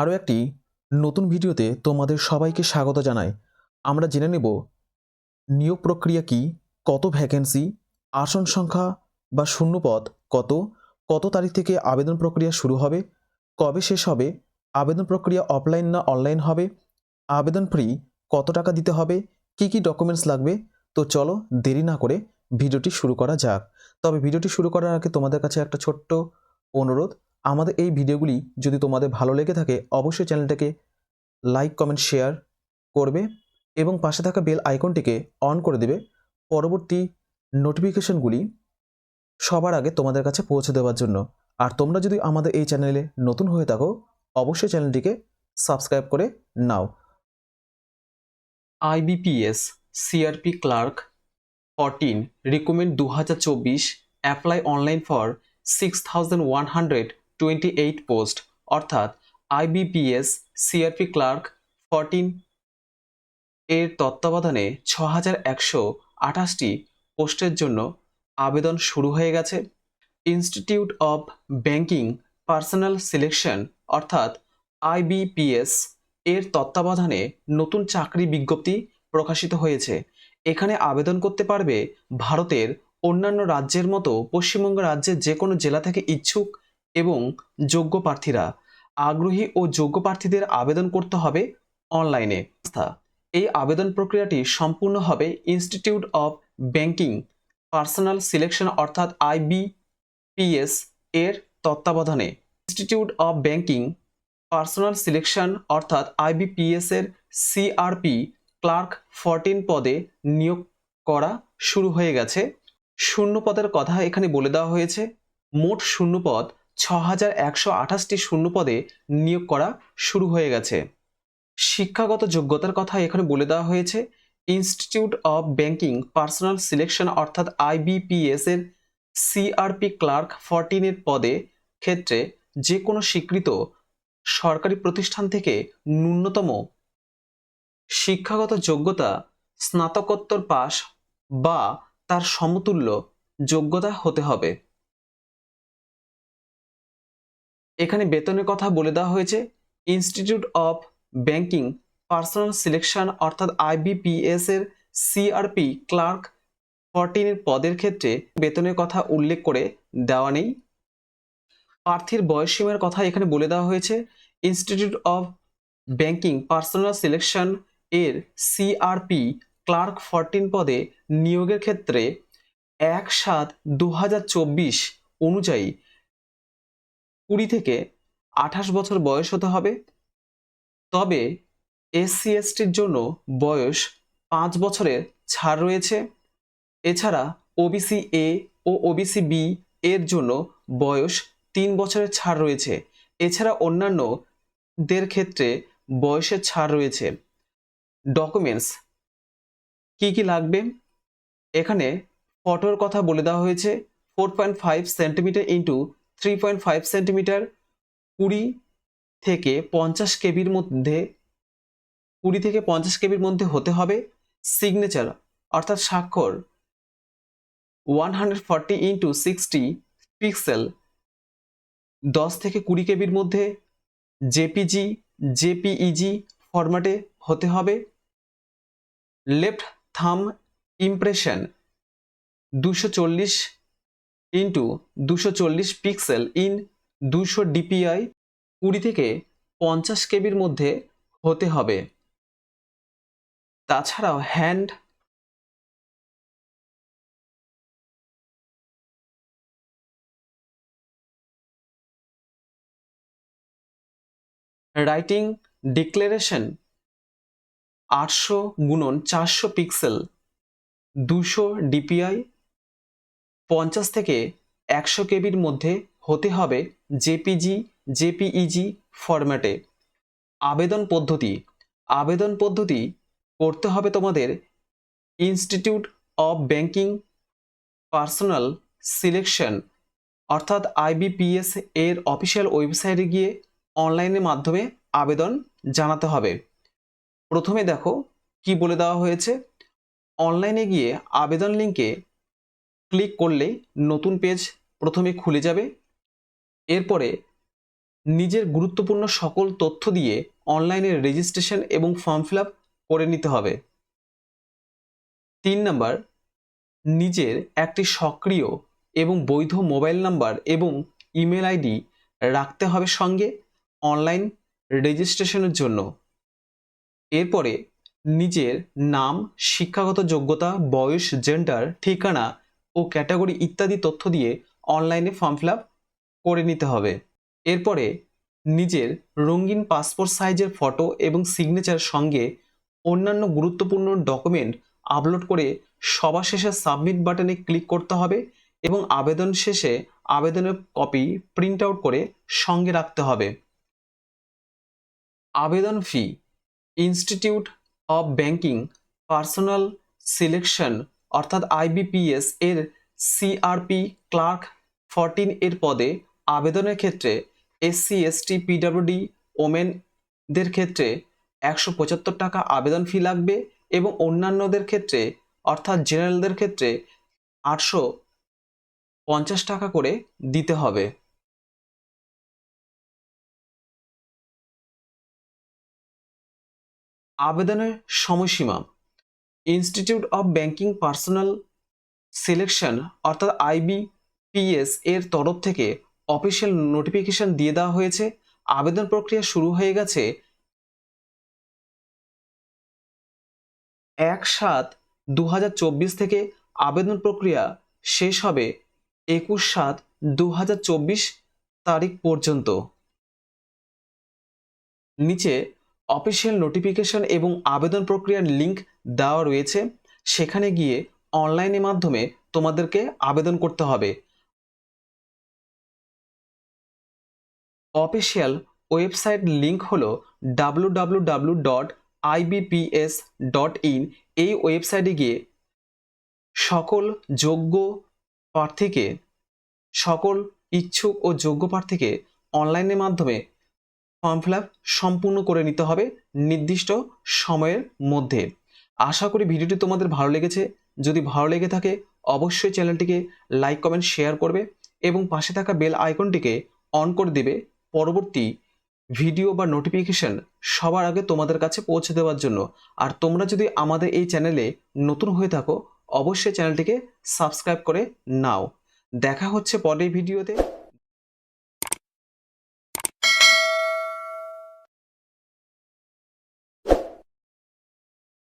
আরও একটি নতুন ভিডিওতে তোমাদের সবাইকে স্বাগত জানাই। আমরা জেনে নেব, নিয়োগ প্রক্রিয়া কি, কত ভ্যাকেন্সি আসন সংখ্যা বা শূন্যপদ কত কত তারিখ থেকে আবেদন প্রক্রিয়া শুরু হবে, কবে শেষ হবে, আবেদন প্রক্রিয়া অফলাইন না অনলাইন হবে, আবেদন ফ্রি কত টাকা দিতে হবে, কি কি ডকুমেন্টস লাগবে, তো চলো দেরি না করে ভিডিওটি শুরু করা যাক। তবে ভিডিওটি শুরু করার আগে তোমাদের কাছে একটা ছোট্ট অনুরোধ আমাদের এই ভিডিওগুলি যদি তোমাদের ভালো লেগে থাকে, অবশ্যই চ্যানেলটাকে লাইক, কমেন্ট, শেয়ার করবে এবং পাশে থাকা বেল আইকনটিকে অন করে দেবে। পরবর্তী নোটিফিকেশনগুলি সবার আগে তোমাদের কাছে পৌঁছে দেওয়ার জন্য। আর তোমরা যদি আমাদের এই চ্যানেলে নতুন হয়ে থাকো, অবশ্যই চ্যানেলটিকে সাবস্ক্রাইব করে নাও। IBPS CRP clerk fourteen, recommend দু হাজার চব্বিশ, apply online for six thousand one hundred twenty eight post, অর্থাৎ আইবিপিএস সিআরপি ক্লার্ক ফরটিন এর তত্ত্বাবধানে ছ হাজার একশো আঠাশটি পোস্টের জন্য আবেদন শুরু হয়ে গেছে। Institute of banking personnel selection, অর্থাৎ আইবিপিএস এর তত্ত্বাবধানে নতুন চাকরি বিজ্ঞপ্তি প্রকাশিত হয়েছে। এখানে আবেদন করতে পারবে ভারতের অন্যান্য রাজ্যের মতো পশ্চিমবঙ্গ রাজ্যের যে কোনো জেলা থেকে ইচ্ছুক এবং যোগ্য প্রার্থীরা আগ্রহী ও যোগ্য প্রার্থীদের আবেদন করতে হবে অনলাইনে। এই আবেদন প্রক্রিয়াটি সম্পূর্ণ হবে institute of banking personnel selection অর্থাৎ আইবিপিএস এর তত্ত্বাবধানে। Institute of banking personnel selection অর্থাৎ আইবিপিএস এর সিআরপি ক্লার্ক ফরটিন পদে নিয়োগ করা শুরু হয়ে গেছে। শূন্য পদের কথা এখানে বলে দেওয়া হয়েছে। মোট শূন্যপদ ছ হাজার একশো আঠাশটি শূন্যপদে নিয়োগ করা শুরু হয়ে গেছে। শিক্ষাগত যোগ্যতার কথা এখানে বলে দেওয়া হয়েছে। Institute of banking personnel selection অর্থাৎ আইবিপিএস এর সিআরপি ক্লার্ক ফরটিনের পদে ক্ষেত্রে যে কোনো স্বীকৃত সরকারি প্রতিষ্ঠান থেকে ন্যূনতম শিক্ষাগত যোগ্যতা, স্নাতকোত্তর পাস বা তার সমতুল্য যোগ্যতা হতে হবে। এখানে বেতনের কথা বলে দেওয়া হয়েছে। Institute of banking personnel selection অর্থাৎ আইবিপিএস এর সিআরপি ক্লার্ক ফরটিনের পদের ক্ষেত্রে বেতনের কথা উল্লেখ করে দেওয়া নেই। প্রার্থীর বয়সসীমার কথা এখানে বলে দেওয়া হয়েছে। Institute of banking personnel selection এর সিআরপি ক্লার্ক ফরটিন পদে নিয়োগের ক্ষেত্রে এক সাত দু অনুযায়ী কুড়ি থেকে আঠাশ বছর বয়স হতে হবে। তবে এসসি এসটির জন্য বয়স পাঁচ বছরের ছাড় রয়েছে। এছাড়া ওবিসি এ ও ওবিসি বি এর জন্য বয়স তিন বছরের ছাড় রয়েছে। এছাড়া অন্যান্যদের ক্ষেত্রে বয়সের ছাড় রয়েছে। ডকুমেন্টস কি কি লাগবে? এখানে ফটোর কথা বলে দেওয়া হয়েছে। Four point five centimetre into three point five centimetre কুড়ি থেকে পঞ্চাশ কেবির মধ্যে, কুড়ি থেকে পঞ্চাশ কেবির মধ্যে হতে হবে সিগনেচার অর্থাৎ স্বাক্ষর one hundred forty into sixty pixel দশ থেকে কুড়ি কেবির মধ্যে জেপিজি জেপিইজি ফরম্যাটে হতে হবে। লেফট থাম ইমপ্রেশন দুশো চল্লিশ ইন্টু দুশো চল্লিশ পিক্সেল ইন দুশো ডিপিআই কুড়ি থেকে পঞ্চাশ কেবির মধ্যে হতে হবে। তাছাড়াও হ্যান্ড রাইটিং ডিক্লারেশন আটশো গুণন চারশো পিক্সেল দুশো ডিপিআই পঞ্চাশ থেকে একশো কেবির মধ্যে হতে হবে জেপিজি, জেপিইজি ফরম্যাটে আবেদন পদ্ধতি। আবেদন পদ্ধতি করতে হবে তোমাদের institute of banking personnel selection অর্থাৎ আইবিপিএস এর অফিসিয়াল ওয়েবসাইটে গিয়ে অনলাইনের মাধ্যমে আবেদন জানাতে হবে। প্রথমে দেখো কি বলে দেওয়া হয়েছে। অনলাইনে গিয়ে আবেদন লিঙ্কে ক্লিক করলে নতুন পেজ প্রথমে খুলে যাবে। এরপরে নিজের গুরুত্বপূর্ণ সকল তথ্য দিয়ে অনলাইনে রেজিস্ট্রেশন এবং ফর্ম ফিল আপ করে নিতে হবে। তিন নাম্বার নিজের একটি সক্রিয় এবং বৈধ মোবাইল নাম্বার এবং ইমেল আইডি রাখতে হবে সঙ্গে অনলাইন রেজিস্ট্রেশনের জন্য। এরপরে নিজের নাম, শিক্ষাগত যোগ্যতা, বয়স জেন্ডার ঠিকানা ও ক্যাটাগরি ইত্যাদি তথ্য দিয়ে অনলাইনে ফর্ম ফিল করে নিতে হবে। এরপরে নিজের রঙিন পাসপোর্ট সাইজের ফটো এবং সিগনেচার সঙ্গে অন্যান্য গুরুত্বপূর্ণ ডকুমেন্ট আপলোড করে সবার শেষে সাবমিট বাটনে ক্লিক করতে হবে এবং আবেদন শেষে আবেদনের কপি প্রিন্ট আউট করে সঙ্গে রাখতে হবে। আবেদন fee institute of banking personnel selection অর্থাৎ আইবিপিএস এর সিআরপি ক্লার্ক ফরটিন এর পদে আবেদনের ক্ষেত্রে এসসি, এসটি, পিডাব্লিউডি, ওমেনদের ক্ষেত্রে একশো পঁচাত্তর টাকা আবেদন ফি লাগবে এবং অন্যান্যদের ক্ষেত্রে, অর্থাৎ জেনারেলদের ক্ষেত্রে আটশো পঞ্চাশ টাকা করে দিতে হবে। আবেদনের সময়সীমা institute of banking personnel selection অর্থাৎ আইবিপিএস এর তরফ থেকে অফিসিয়াল নোটিফিকেশন দিয়ে দেওয়া হয়েছে। আবেদন প্রক্রিয়া শুরু হয়ে গেছে এক সাত দু থেকে। আবেদন প্রক্রিয়া শেষ হবে একুশ সাত দু তারিখ পর্যন্ত। নিচে অফিসিয়াল নোটিফিকেশন এবং আবেদন প্রক্রিয়ার লিঙ্ক দেওয়া রয়েছে। সেখানে গিয়ে অনলাইনের মাধ্যমে তোমাদেরকে আবেদন করতে হবে। অফিসিয়াল ওয়েবসাইট লিঙ্ক হল W W dot IBPS dot in. এই ওয়েবসাইটে গিয়ে সকল যোগ্য প্রার্থীকে, সকল ইচ্ছুক ও যোগ্য প্রার্থীকে অনলাইনের মাধ্যমে ফর্ম ফিল সম্পূর্ণ করে নিতে হবে নির্দিষ্ট সময়ের মধ্যে। আশা করি ভিডিওটি তোমাদের ভালো লেগেছে। যদি ভালো লেগে থাকে, অবশ্যই চ্যানেলটিকে লাইক, কমেন্ট, শেয়ার করবে এবং পাশে থাকা বেল আইকনটিকে অন করে দেবে। পরবর্তী ভিডিও বা নোটিফিকেশন সবার আগে তোমাদের কাছে পৌঁছে দেওয়ার জন্য। আর তোমরা যদি আমাদের এই চ্যানেলে নতুন হয়ে থাকো, অবশ্যই চ্যানেলটিকে সাবস্ক্রাইব করে নাও। দেখা হচ্ছে পরের ভিডিওতে।